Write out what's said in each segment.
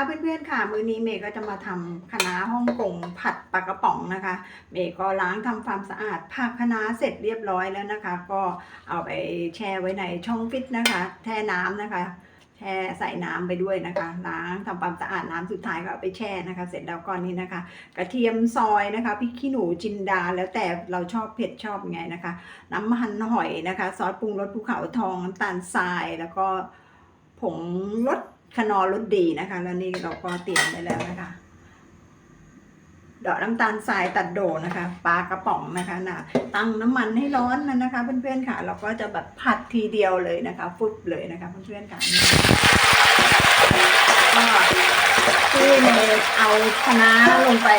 ค่ะเพื่อนๆค่ะ มื้อนี้เมย์ก็จะมาทำคะน้าฮ่องกงผัดปลากระป๋องนะคะ เมย์ก็ล้างทำความสะอาดผักคะน้าเสร็จเรียบร้อยแล้วนะคะ ก็เอาไปแช่ไว้ในช่องฟิตนะคะ แช่น้ำนะคะ แช่ใส่น้ำไปด้วยนะคะ ล้างทำความสะอาดน้ำสุดท้ายก็เอาไปแช่นะคะ เสร็จแล้วก็นี่นะคะ กระเทียมซอยนะคะพริกขี้หนูจินดา แล้วแต่เราชอบเผ็ดชอบไงนะคะ น้ำมันหอยนะคะ ซอสปรุงรสภูเขาทองน้ำตาลทรายแล้วก็ผงรส ขนอรสดีนะคะ แล้วนี่เราก็เตรียมไว้แล้วนะคะดอกน้ำตาลทรายตัดโดนะคะปลากระป๋องนะคะนะตั้งน้ำมันให้ร้อนนะนะคะ เพื่อนๆค่ะ เราก็จะแบบผัดทีเดียวเลยนะคะฟุบเลยนะคะเพื่อนๆค่ะก็ที่เมย์เอาคะน้าลงไป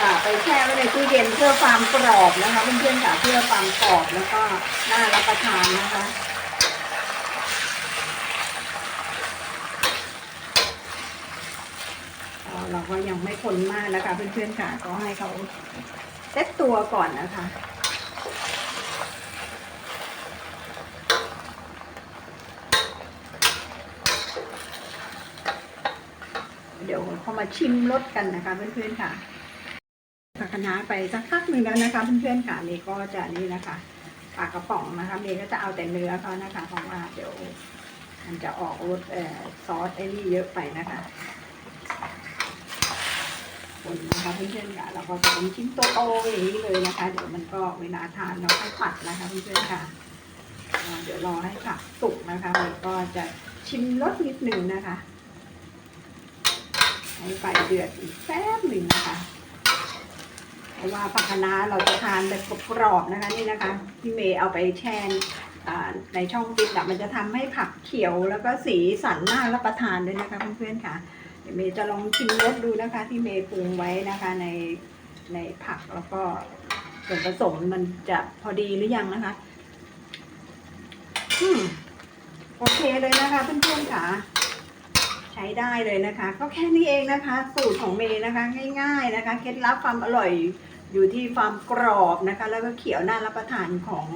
อ่าไปแช่ไว้ในตู้เย็นเพื่อความกรอบนะคะ เพื่อนๆค่ะเพื่อความกรอบแล้วก็น่ารับประทานนะคะ เราก็ยังไม่คนมากนะคะ เพื่อนๆค่ะก็ให้เขาเซ็ตตัวก่อนนะคะเดี๋ยวเขามาชิมรสกันนะคะเพื่อนๆค่ะผักคะน้าไปสักพักหนึ่งแล้วนะคะเพื่อนๆค่ะนี่ก็จะนี่นะคะปากกระป๋องนะคะเมย์ก็จะเอาแต่เนื้อเขานะคะเพราะว่าเดี๋ยว มันจะออกรสซอสไอ้นี่เยอะไปนะคะ คนนะคะเพื่อนๆค่ะเราก็จะเป็นชิ้นโตๆอย่างนี้เลยนะคะ เดี๋ยวมันก็เวลาทานเราค่อยผัดนะคะเพื่อนๆค่ะเดี๋ยวรอให้ผักสุกนะคะแล้วก็จะชิมรสนิดหนึ่งนะคะให้ไฟเดือดอีกแป๊บหนึ่งนะคะเพราะว่าผักคะน้าเราจะทานแบบกรอบๆนะคะนี่นะคะพี่เมย์เอาไปแช่ในช่องฟิตอะมันจะทำให้ผักเขียวแล้วก็สีสันน่ารับประทานด้วยนะคะเพื่อนๆค่ะ เดี๋ยวเมย์จะลองชิมรสดูนะคะ ที่เมย์ปรุงไว้นะคะในในผักแล้วก็ส่วนผสมมันจะพอดีหรือยังนะคะ อืมโอเคเลยนะคะเพื่อนๆค่ะ ใช้ได้เลยนะคะ ก็แค่นี้เองนะคะ สูตรของเมย์นะคะ ง่าย ๆนะคะ เคล็ดลับความอร่อยอยู่ที่ความกรอบนะคะ แล้วก็เขียวน่ารับประทานของ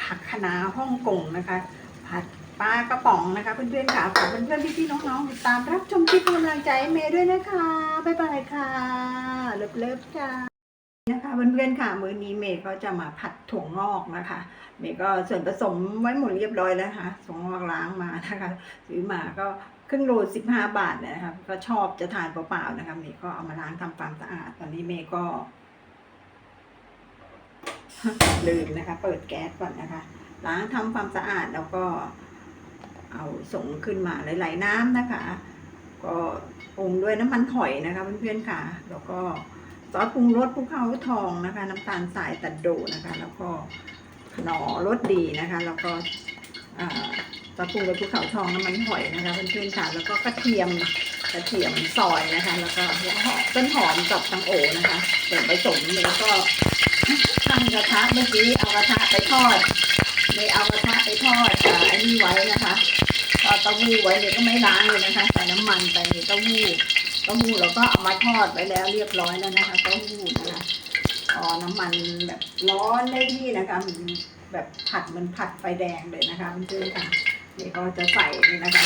ผักคะน้าฮ่องกงนะคะ ผัด ปลากระป๋องนะคะ เพื่อนๆค่ะฝากเพื่อนๆพี่ๆน้องๆติดตามรับชมคลิปกำลังใจเมย์ด้วยนะคะบ๊ายบายค่ะเลิฟๆจ้านะคะเพื่อนๆค่ะมื้อนี้เมย์ก็จะมาผัดถั่วงอกนะคะ เมย์ก็ส่วนผสมไว้หมดเรียบร้อยแล้วค่ะถั่วงอกล้างมานะคะซื้อมาก็ครึ่งโลสิบห้าบาทนี่ยนะคะก็ชอบจะทานเปล่าๆนะคะเมย์ก็เอามาล้างทำความสะอาดตอนนี้เมย์ก็ลืมนะคะ เปิดแก๊สก่อนนะคะ ล้างทำความสะอาดแล้วก็ เอาส่งขึ้นมาไหลๆน้ำนะคะ ก็ปรุงด้วยน้ำมันหอยนะคะเพื่อนๆค่ะ แล้วก็ซอสปรุงรสภูเขาทองนะคะ น้ำตาลทรายตัดโดนะคะ แล้วก็หนอรสดีนะคะ แล้วก็ซอสปรุงรสภูเขาทองน้ำมันหอยนะคะเพื่อนๆค่ะ แล้วก็กระเทียมกระเทียมซอยนะคะ แล้วก็หัวหอมต้นหอมกับตังโอนะคะส่วนผสมแล้วก็ตั้งกระทะเมื่อกี้เอากระทะไปทอดไม่เอากระทะไปทอดอันนี้ไว้นะคะ ทอดเต้าหู้ไว้เนี่ยก็ไม่ล้างเลยนะคะใส่น้ำมันไปในเต้าหู้เต้าหู้เราก็เอามาทอดไว้แล้วเรียบร้อยแล้วนะคะเต้าหู้นะคะพอน้ำมันแบบร้อนได้ที่นะคะมันแบบผัดมันผัดไฟแดงเลยนะคะเพื่อนๆค่ะนี่ก็จะใส่นี่นะคะ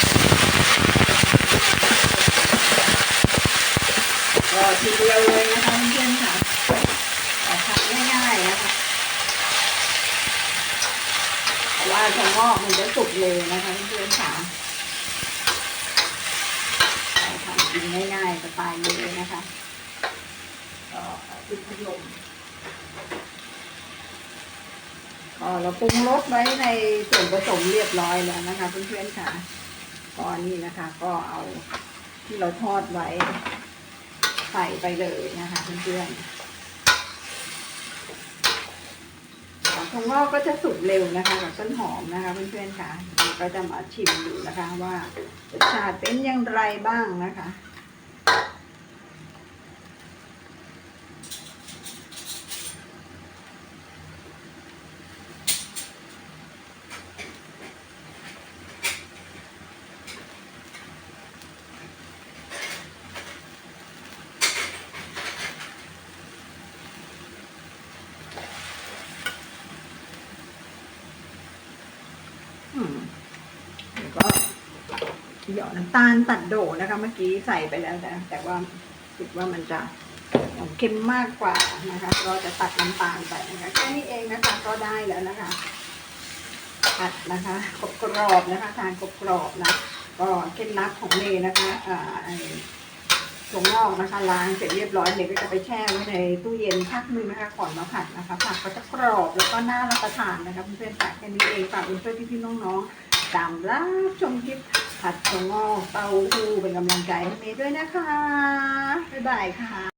ก็ทีเดียวเลยนะคะเพื่อนๆค่ะแต่ทำง่ายๆนะคะว่าถั่วงอกมันจะสุกเลยนะคะเพื่อนๆค่ะเราทำ กินง่ายๆสไตล์นี้เลยนะคะก็ติดพัดลมก็เราปรุงรสไว้ในส่วนผสมเรียบร้อยแล้วนะคะเพื่อนๆค่ะก็นี่นะคะ ก็เอาที่เราทอดไว้ ใส่ไปเลยนะคะเพื่อนๆถั่วงอกก็จะสุกเร็วนะคะกับต้นหอมนะคะเพื่อนๆค่ะเราก็จะมาชิมดูนะคะว่ารสชาติเป็นอย่างไรบ้างนะคะ หยอดน้ำตาลตัดโดนะคะเมื่อกี้ใส่ไปแล้วแต่แต่ว่าคิดว่ามันจะเค็มมากกว่านะคะ เราจะตัดน้ำตาลไปนะคะแค่นี้เองนะคะก็ได้แล้วนะคะผัดนะคะกรอบกรอบนะคะ ทานกรอบกรอบนะก็เคล็ดลับของเมย์นะคะอ่าไอ้ถั่วงอกนะคะล้างเสร็จเรียบร้อยเมย์ก็จะไปแช่ไว้ในตู้เย็นพักหนึงนะคะก่อนมาผัดนะคะผักก็จะกรอบแล้วก็น่ารับประทานนะคะเพื่อนๆฝากแค่นี้เองฝากเพื่อนๆพี่ๆน้องๆตามรับชมคลิป ผัดถั่วงอกเต้าหู้เป็นกำลังใจให้เมย์ด้วยนะคะ บ๊ายบายค่ะ